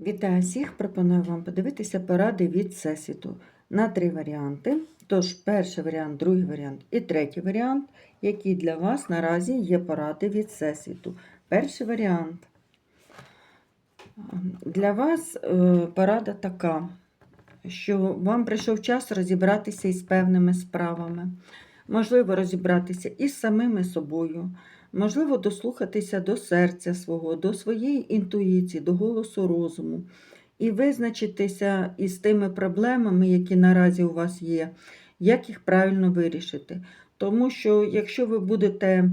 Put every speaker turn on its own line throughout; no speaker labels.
Вітаю всіх! Пропоную вам подивитися поради від Всесвіту на три варіанти. Тож, перший варіант, другий варіант і третій варіант, які для вас наразі є поради від Всесвіту. Перший варіант. Для вас е, порада така, що вам прийшов час розібратися із певними справами. Можливо, розібратися із самими собою, можливо, дослухатися до серця свого, до своєї інтуїції, до голосу розуму, і визначитися із тими проблемами, які наразі у вас є, як їх правильно вирішити. Тому що, якщо ви будете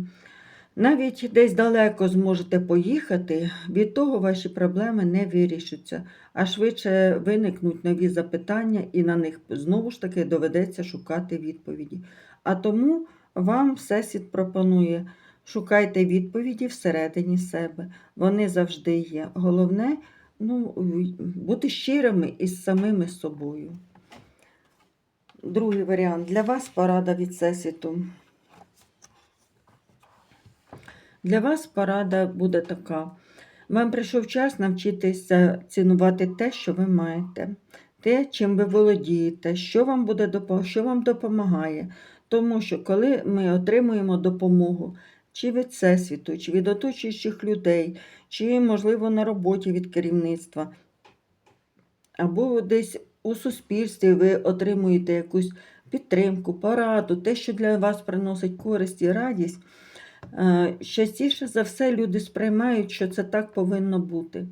навіть десь далеко зможете поїхати, від того ваші проблеми не вирішаться, а швидше виникнуть нові запитання, і на них знову ж таки доведеться шукати відповіді. А тому вам Всесвіт пропонує шукайте відповіді всередині себе. Вони завжди є. Головне ну, бути щирими із самими собою. Другий варіант для вас порада від Всесвіту. Для вас порада буде така. Вам прийшов час навчитися цінувати те, що ви маєте, те, чим ви володієте, що вам буде що вам допомагає. Тому що коли ми отримуємо допомогу чи від всесвіту, чи від оточуючих людей, чи, можливо, на роботі від керівництва, або десь у суспільстві ви отримуєте якусь підтримку, пораду, те, що для вас приносить користь і радість. Е, Частіше за все люди сприймають, що це так повинно бути.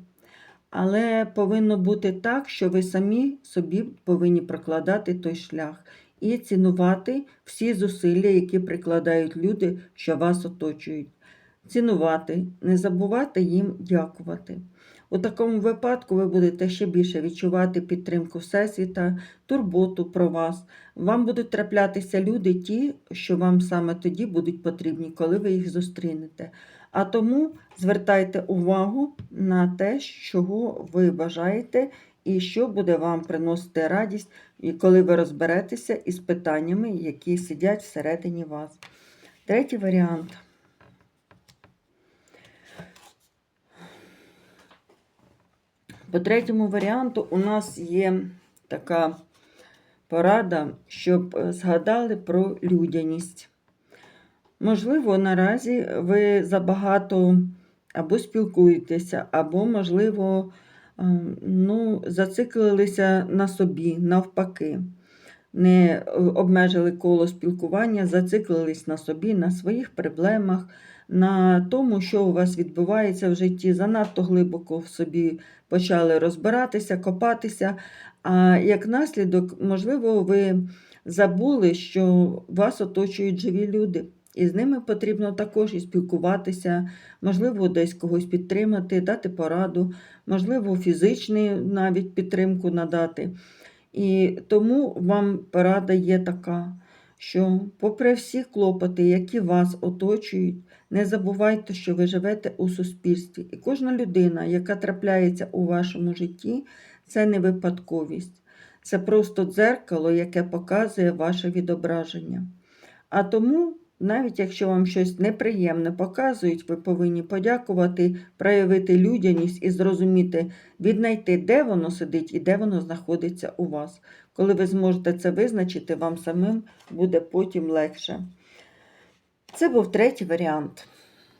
Але повинно бути так, що ви самі собі повинні прокладати той шлях і цінувати всі зусилля, які прикладають люди, що вас оточують. Цінувати, не забувати їм дякувати. У такому випадку ви будете ще більше відчувати підтримку Всесвіта, турботу про вас. Вам будуть траплятися люди, ті, що вам саме тоді будуть потрібні, коли ви їх зустрінете. А тому звертайте увагу на те, чого ви бажаєте, і що буде вам приносити радість, коли ви розберетеся із питаннями, які сидять всередині вас. Третій варіант. По третьому варіанту у нас є така порада, щоб е, згадали про людяність. Можливо, наразі ви забагато або спілкуєтеся, або, можливо, ну, зациклилися на собі, навпаки. Не е, обмежили коло спілкування, зациклились на собі, на своїх проблемах, на тому, що у вас відбувається в житті, занадто глибоко в собі почали розбиратися, копатися. А як наслідок, можливо, ви забули, що вас оточують живі люди. І з ними потрібно також і спілкуватися, можливо, десь когось підтримати, дати пораду, можливо, фізичну навіть підтримку надати. І тому вам порада є така, що, попри всі клопоти, які вас оточують, не забувайте, що ви живете у суспільстві. І кожна людина, яка трапляється у вашому житті, це не випадковість. Це просто дзеркало, яке показує ваше відображення. А тому, навіть якщо вам щось неприємне показують, ви повинні подякувати, проявити людяність і зрозуміти, віднайти, де воно сидить і де воно знаходиться у вас. Коли ви зможете це визначити, вам самим буде потім легше. Це був третій варіант.